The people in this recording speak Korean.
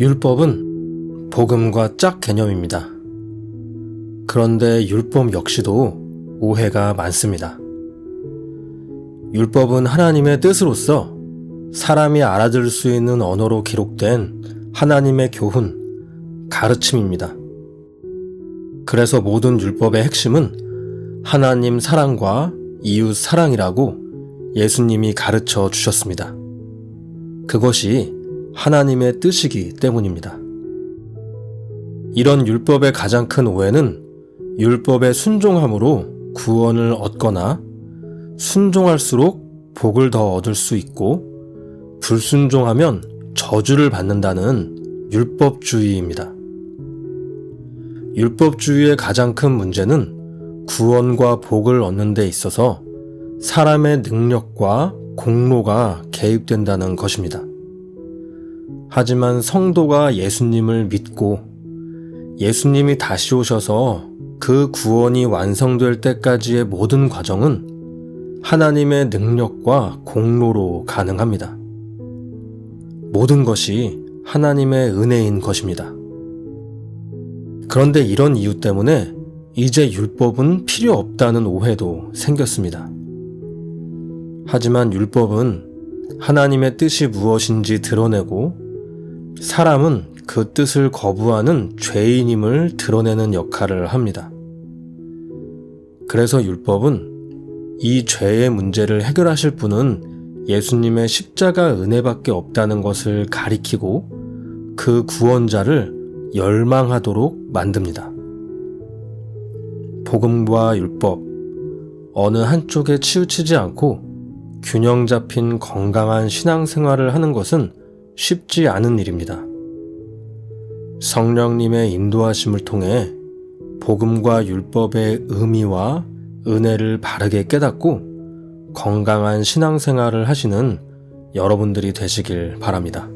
율법은 복음과 짝 개념입니다. 그런데 율법 역시도 오해가 많습니다. 율법은 하나님의 뜻으로서 사람이 알아들을 수 있는 언어로 기록된 하나님의 교훈, 가르침입니다. 그래서 모든 율법의 핵심은 하나님 사랑과 이웃 사랑이라고 예수님이 가르쳐 주셨습니다. 그것이 하나님의 뜻이기 때문입니다. 이런 율법의 가장 큰 오해는 율법에 순종함으로 구원을 얻거나 순종할수록 복을 더 얻을 수 있고 불순종하면 저주를 받는다는 율법주의입니다. 율법주의의 가장 큰 문제는 구원과 복을 얻는 데 있어서 사람의 능력과 공로가 개입된다는 것입니다. 하지만 성도가 예수님을 믿고 예수님이 다시 오셔서 그 구원이 완성될 때까지의 모든 과정은 하나님의 능력과 공로로 가능합니다. 모든 것이 하나님의 은혜인 것입니다. 그런데 이런 이유 때문에 이제 율법은 필요 없다는 오해도 생겼습니다. 하지만 율법은 하나님의 뜻이 무엇인지 드러내고 사람은 그 뜻을 거부하는 죄인임을 드러내는 역할을 합니다. 그래서 율법은 이 죄의 문제를 해결하실 분은 예수님의 십자가 은혜밖에 없다는 것을 가리키고 그 구원자를 열망하도록 만듭니다. 복음과 율법, 어느 한쪽에 치우치지 않고 균형 잡힌 건강한 신앙생활을 하는 것은 쉽지 않은 일입니다. 성령님의 인도하심을 통해 복음과 율법의 의미와 은혜를 바르게 깨닫고 건강한 신앙생활을 하시는 여러분들이 되시길 바랍니다.